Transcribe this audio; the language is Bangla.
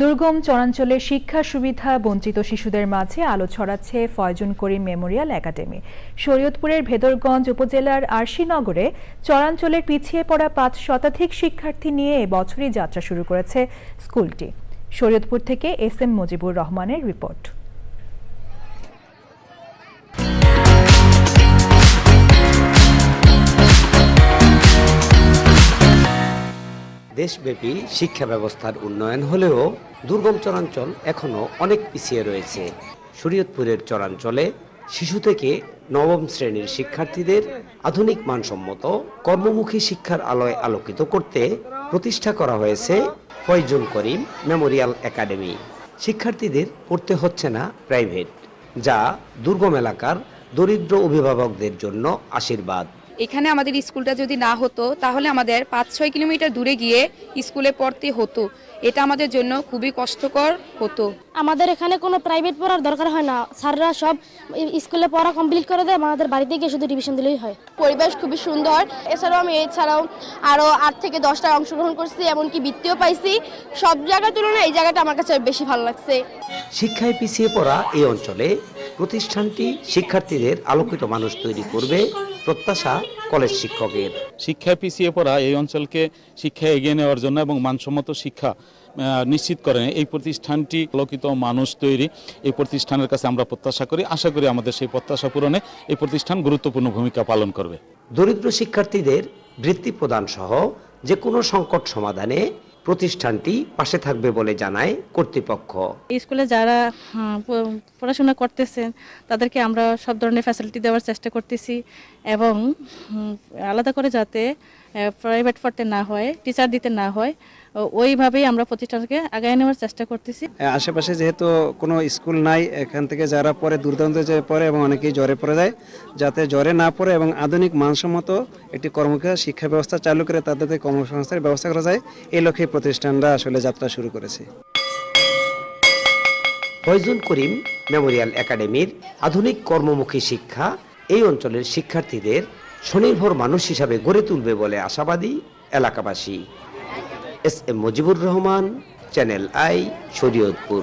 দুর্গম চরাঞ্চলে শিক্ষা সুবিধা বঞ্চিত শিশুদের মাঝে আলো ছড়াচ্ছে ফয়জুন করিম মেমোরিয়াল একাডেমি। শরীয়তপুরের ভেদরগঞ্জ উপজেলার আরশিনগরে চরাঞ্চলের পিছিয়ে পড়া পাঁচ শতাধিক শিক্ষার্থী নিয়ে এবছরই যাত্রা শুরু করেছে স্কুলটি। শরীয়তপুর থেকে এস এম মুজিবুর রহমানের রিপোর্ট। দেশব্যাপী শিক্ষা ব্যবস্থার উন্নয়ন হলেও দুর্গম চরাঞ্চল এখনও অনেক পিছিয়ে রয়েছে। শরীয়তপুরের চরাঞ্চলে শিশু থেকে নবম শ্রেণির শিক্ষার্থীদের আধুনিক মানসম্মত কর্মমুখী শিক্ষার আলোয় আলোকিত করতে প্রতিষ্ঠা করা হয়েছে ফয়জুল করিম মেমোরিয়াল একাডেমি। শিক্ষার্থীদের পড়তে হচ্ছে না প্রাইভেট, যা দুর্গম এলাকার দরিদ্র অভিভাবকদের জন্য আশীর্বাদ। এখানে আমাদের স্কুলটা যদি না হতো তাহলে আমাদের পাঁচ ছয় কিলোমিটার দূরে গিয়ে স্কুলে পড়তে হতো। এটা আমাদের জন্য খুবই কষ্টকর হতো। আমাদের এখানে কোনো প্রাইভেট পড়ার দরকার হয় না। স্যাররা সব স্কুলে পড়া কমপ্লিট করে দেয় আমাদের বাড়িতে গিয়ে শুধু রিভিশন দিলেই হয়। পরিবেশ খুবই সুন্দর। এছাড়াও আমি এছাড়াও আরও আট থেকে দশটায় অংশগ্রহণ করছি এমনকি বৃত্তিও পাইছি। সব জায়গার তুলনায় এই জায়গাটা আমার কাছে বেশি ভালো লাগছে। শিক্ষায় পিছিয়ে পড়া এই অঞ্চলে প্রতিষ্ঠানটি শিক্ষার্থীদের আলোকিত মানুষ তৈরি করবে। প্রত্যাশা কলেজ শিক্ষকের। শিক্ষায় পিছিয়ে পড়া এই অঞ্চলকে শিক্ষায় এগিয়ে নেওয়ার জন্য এবং মানসম্মত শিক্ষা নিশ্চিত করেন। এই প্রতিষ্ঠানটি আলোকিত মানুষ তৈরি। এই প্রতিষ্ঠানের কাছে আমরা প্রত্যাশা করি। আশা করি আমাদের সেই প্রত্যাশা পূরণে এই প্রতিষ্ঠান গুরুত্বপূর্ণ ভূমিকা পালন করবে। দরিদ্র শিক্ষার্থীদের বৃত্তি প্রদান সহ যে কোনো সংকট সমাধানে প্রতিষ্ঠানটি পাশে থাকবে বলে জানায় কর্তৃপক্ষ। স্কুলে যারা হ্যাঁ, পড়াশোনা করতেছেন তাদেরকে আমরা সব ধরনের ফ্যাসিলিটি দেওয়ার চেষ্টা করতেছি এবং আলাদা করে যাতে প্রাইভেট পড়তে না হয় টিচার দিতে না হয় ওইভাবেই আমরা প্রতিষ্ঠানকে আগায় নেওয়ার চেষ্টা করতেছি। আশেপাশে যেহেতু কোনো স্কুল নাই এখান থেকে যারা পড়ে দুর্দান্ত যে পড়ে এবং অনেকেই জ্বরে পড়ে যায় যাতে জ্বরে না পড়ে এবং আধুনিক মানসম্মত একটি কর্মক্ষা শিক্ষা ব্যবস্থা চালু করে তাদেরকে কর্মসংস্থানের ব্যবস্থা করা যায় এই লক্ষ্যে প্রতিষ্ঠানরা আসলে যাত্রা শুরু করেছে। ফয়জুল করিম মেমোরিয়াল একাডেমির আধুনিক কর্মমুখী শিক্ষা এই অঞ্চলের শিক্ষার্থীদের স্বনির্ভর মানুষ হিসাবে গড়ে তুলবে বলে আশাবাদী এলাকাবাসী। S M Mujibur Rahman, channel I, Shariatpur.